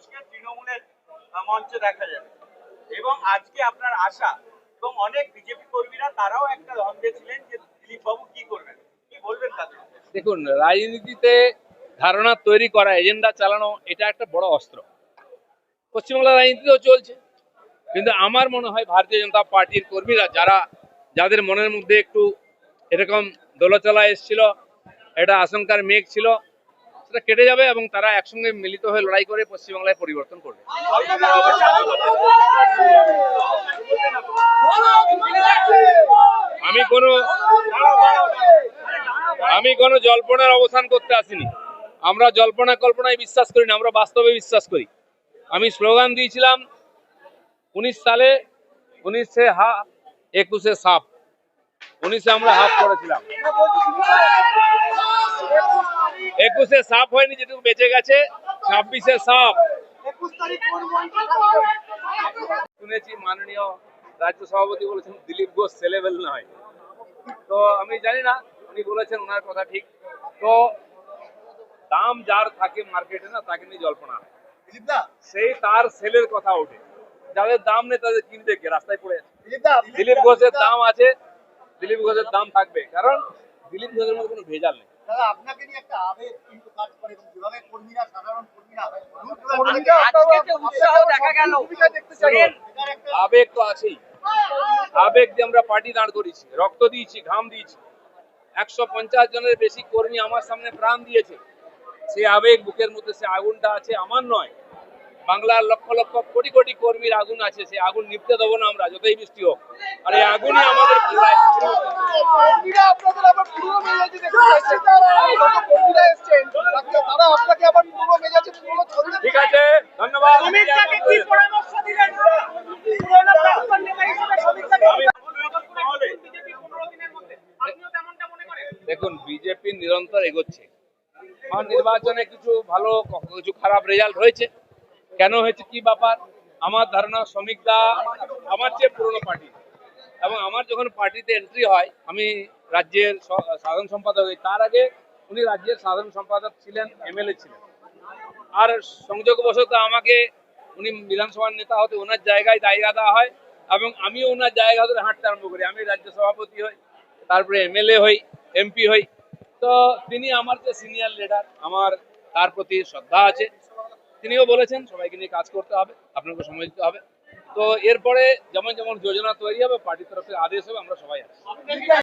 ঘোষকে তৃণমূলের মঞ্চে দেখা যাবে। এবং আজকে আপনার আশা এবং অনেক বিজেপি কর্মীরা তারাও একটা দ্বন্দ্বে ছিলেন যে দিলীপ বাবু কি করবেন? কি বলবেন তাদের দেখুন, রাজনীতিতে ধারণা তৈরি করা, এজেন্ডা চালানো, এটা একটা বড় অস্ত্র। পশ্চিমবাংলার রাজনীতিতেও চলছে। কিন্তু আমার মনে হয় ভারতীয় জনতা পার্টির কর্মীরা যারা, যাদের মনের মধ্যে একটু এরকম দোলচলা এসেছিল এটা আশঙ্কার মেঘ ছিল সেটা কেটে যাবে এবং তারা একসঙ্গে মিলিত হয়ে লড়াই করে পশ্চিমবাংলায় পরিবর্তন করবে। আমি কোনো আমি কোনো জল্পনার অবসান করতে আসিনি। আমরা জল্পনা কল্পনায় বিশ্বাস করি না, আমরা বাস্তবে বিশ্বাস করি। আমি স্লোগান দিয়েছিলাম, উনিশ সালে উনিশে হা, একুশে সাপ। উনিশে আমরা হাফ করেছিলাম। একুশে সাপ হয়নি যেটুকু বেঁচে গেছে ছাব্বিশে সাপ শুনেছি মাননীয় রাজ্য সভাপতি বলেছেন দিলীপ ঘোষ ছেলেবেল নয়। তো আমি জানি না উনি বলেছেন ওনার কথা ঠিক। তো দাম যার থাকে মার্কেটে না তাকে নিয়ে জল্পনা। হয়। সেই তার সেলের কথা ওঠে। যাদের দাম নেই তাদের কিনবে কে? রাস্তায় পড়ে দিলীপ ঘোষের দাম আছে দিলীপ ঘোষের দাম থাকবে কারণ দিলীপ ঘোষের মধ্যে কোনো ভেজাল নেই। আপনাকে নিয়ে একটা আবেগ কিন্তু কাজ করে এবং যেভাবে কর্মীরা সাধারণ কর্মীরা আজকে যে উৎসাহ দেখা গেল। শুনুন, আবেগ তো আছেই। আবেগ দিয়ে আমরা পার্টি দাঁড় করেছি রক্ত দিয়েছি ঘাম দিয়েছি। একশো পঞ্চাশ জনের বেশি কর্মী আমার সামনে প্রাণ দিয়েছে। সেই আবেগ বুকের মধ্যে সে আগুনটা আছে আমার নয়। বাংলার লক্ষ লক্ষ কোটি কোটি কর্মীর আগুন আছে সেই আগুন নিপতে দেবো না আমরা যতই বৃষ্টি হোক। আর এই আগুনই আমাদের ঠিক আছে ধন্যবাদ। কি পরামর্শ দিলেন? পুরনো প্রাক্তন নেতা হিসেবে শ্রমিকদাকে আমি তাহলে বিজেপি পনেরো দিনের মধ্যে আপনিও তেমনটা মনে করেন দেখুন বিজেপি নিরন্তর এগোচ্ছে। আর নির্বাচনে কিছু ভালো কিছু খারাপ রেজাল্ট হয়েছে। কেন হয়েছে কি ব্যাপার? আমার ধারণা শ্রমিকদা আমার চেয়ে পুরনো পার্টি এবং আমার যখন পার্টিতে এন্ট্রি হয়, আমি রাজ্যের সাধারণ সম্পাদক হই, তার আগে উনি রাজ্যের সাধারণ সম্পাদক ছিলেন এমএলএ ছিলেন। আর সংযোগবশত আমাকে উনি বিধানসভার নেতা হতে ওনার জায়গায় জায়গা দেওয়া হয় এবং আমিও ওনার জায়গা ধরে হাঁটতে আরম্ভ করি। আমি রাজ্য সভাপতি হই, তারপরে এমএলএ হই এমপি হই। তো তিনি আমার যে সিনিয়র লিডার আমার তার প্রতি শ্রদ্ধা আছে। তিনিও বলেছেন, সবাইকে নিয়ে কাজ করতে হবে, আপনাকে সময় দিতে হবে। তো এরপরে যেমন যেমন যোজনা তৈরি হবে পার্টির তরফে আদেশ হবে আমরা সবাই আছি।